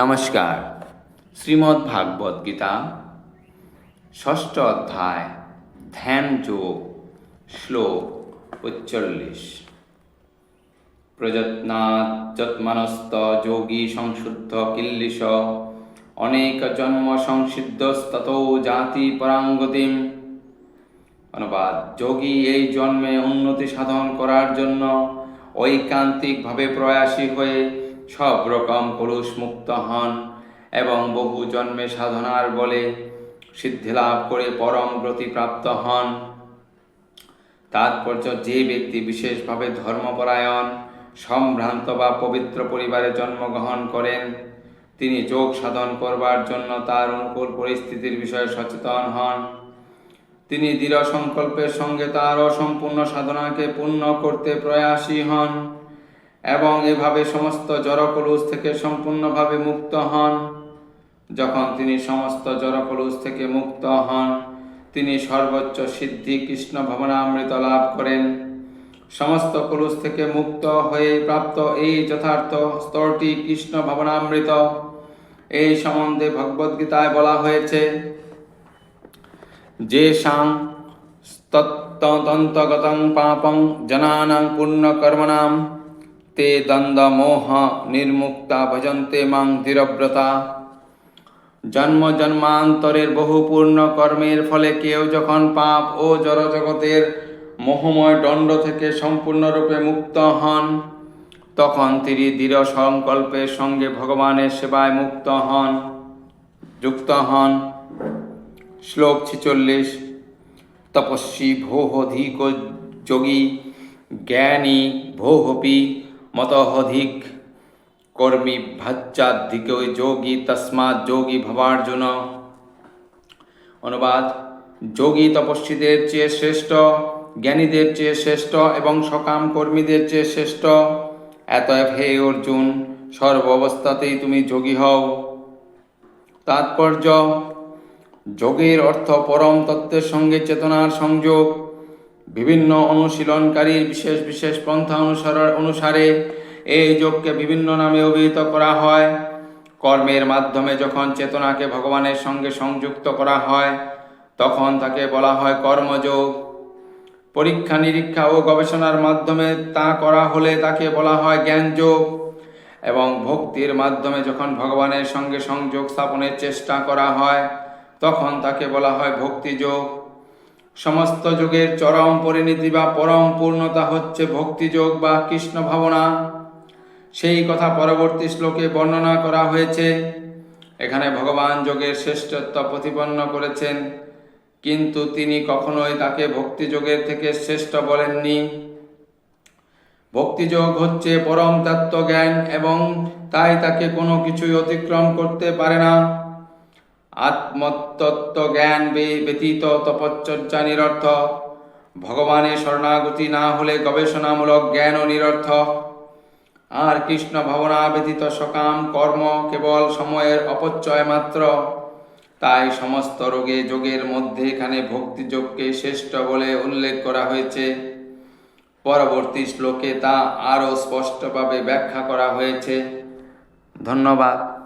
নমস্কার। শ্রীমদ্ ভাগবত গীতা, ষষ্ঠ অধ্যায়, ধ্যান যোগ, শ্লোক উচ্চল্লিশ। প্রযত্নাৎ যৎমানস্ত যোগী সংশুদ্ধ কিল্লিশ। অনেক জন্ম সংসিদ্ধস্তত জাতি পরাঙ্গতিম। অনুবাদ, যোগী এই জন্মে উন্নতি সাধন করার জন্য ঐকান্তিকভাবে প্রয়াসী হয়ে সব রকম কলুষ মুক্ত হন এবং বহু জন্মে সাধনার বলে সিদ্ধি লাভ করে পরম গতি প্রাপ্ত হন। তাৎপর্য যে ব্যক্তি বিশেষভাবে ধর্মপরায়ণ, সম্ভ্রান্ত বা পবিত্র পরিবারে জন্মগ্রহণ করেন, তিনি যোগ সাধন করবার জন্য তার অনুকূল পরিস্থিতির বিষয়ে সচেতন হন। তিনি দৃঢ় সংকল্পের সঙ্গে তার অসম্পূর্ণ সাধনাকে পূর্ণ করতে প্রয়াসী হন। এবং এভাবে সমস্ত জড়কলুষ থেকে সম্পূর্ণভাবে মুক্ত হন। যখন তিনি সমস্ত জড়কলুষ থেকে মুক্ত হন, তিনি সর্বোচ্চ সিদ্ধি কৃষ্ণ ভবনামৃত লাভ করেন। সমস্ত কলুষ থেকে মুক্ত হয়ে প্রাপ্ত এই যথার্থ স্তরটি কৃষ্ণ ভবনামৃত। এই সম্বন্ধে ভগবদ্গীতায় বলা হয়েছে, যেষাং তত্তন্তগতং পাপং জনানাং পুণ্যকর্মণাম তে দ্বন্দ্বমোহ নির্মুক্তা ভজন্তে মাং ধীরব্রতা জন্ম জন্মান্তরের বহু পূর্ণ কর্মের ফলে কেউ যখন পাপ ও জড়জগতের মোহময় দণ্ড থেকে সম্পূর্ণরূপে মুক্ত হন, তখন তিনি দৃঢ় সংকল্পের সঙ্গে ভগবানের সেবায় মুক্ত হন, যুক্ত হন। শ্লোক ছিচল্লিশ, তপস্বী ভোহধিক যোগী, জ্ঞানী ভোহপি মতহধিক কর্মী ভাচ্চাধিক যোগী তস্মাৎ যোগী ভবার জন্য অনুবাদ, যোগী তপস্বীদের চেয়ে শ্রেষ্ঠ, জ্ঞানীদের চেয়ে শ্রেষ্ঠ এবং সকাম কর্মীদের চেয়ে শ্রেষ্ঠ। এতএব হে অর্জুন সর্ব অবস্থাতেই তুমি যোগী হও। তাৎপর্য, যোগের অর্থ পরম তত্ত্বের সঙ্গে চেতনার সংযোগ। বিভিন্ন অনুশীলনকারীর বিশেষ বিশেষ পন্থা অনুসার অনুসারে এই যোগকে বিভিন্ন নামে অভিহিত করা হয়। কর্মের মাধ্যমে যখন চেতনাকে ভগবানের সঙ্গে সংযুক্ত করা হয়, তখন তাকে বলা হয় কর্মযোগ। পরীক্ষা, নিরীক্ষা ও গবেষণার মাধ্যমে তা করা হলে তাকে বলা হয় জ্ঞানযোগ এবং ভক্তির মাধ্যমে যখন ভগবানের সঙ্গে সংযোগ স্থাপনের চেষ্টা করা হয়, তখন তাকে বলা হয় ভক্তিযোগ। সমস্ত যুগের চরম পরিণতি বা পরম পূর্ণতা হচ্ছে ভক্তিযোগ বা কৃষ্ণ ভাবনা। সেই কথা পরবর্তী শ্লোকে বর্ণনা করা হয়েছে। এখানে ভগবান যোগের শ্রেষ্ঠত্ব প্রতিপন্ন করেছেন। কিন্তু তিনি কখনোই তাকে ভক্তিযোগের থেকে শ্রেষ্ঠ বলেননি। ভক্তিযোগ হচ্ছে পরম তত্ত্ব জ্ঞান এবং তাই তাকে কোনো কিছুই অতিক্রম করতে পারে না। আত্মতত্ত্ব জ্ঞান ব্যতীত তপচ্চর্যা নিরর্থ। ভগবানের শরণাগতি না হলে গবেষণামূলক জ্ঞানও নিরর্থ। আর কৃষ্ণ ভাবনা ব্যতীত সকাম কর্ম কেবল সময়ের অপচয় মাত্র। তাই সমস্ত রোগে যোগের মধ্যে এখানে ভক্তিযোগকে শ্রেষ্ঠ বলে উল্লেখ করা হয়েছে। পরবর্তী শ্লোকে তা আরও স্পষ্টভাবে ব্যাখ্যা করা হয়েছে। ধন্যবাদ।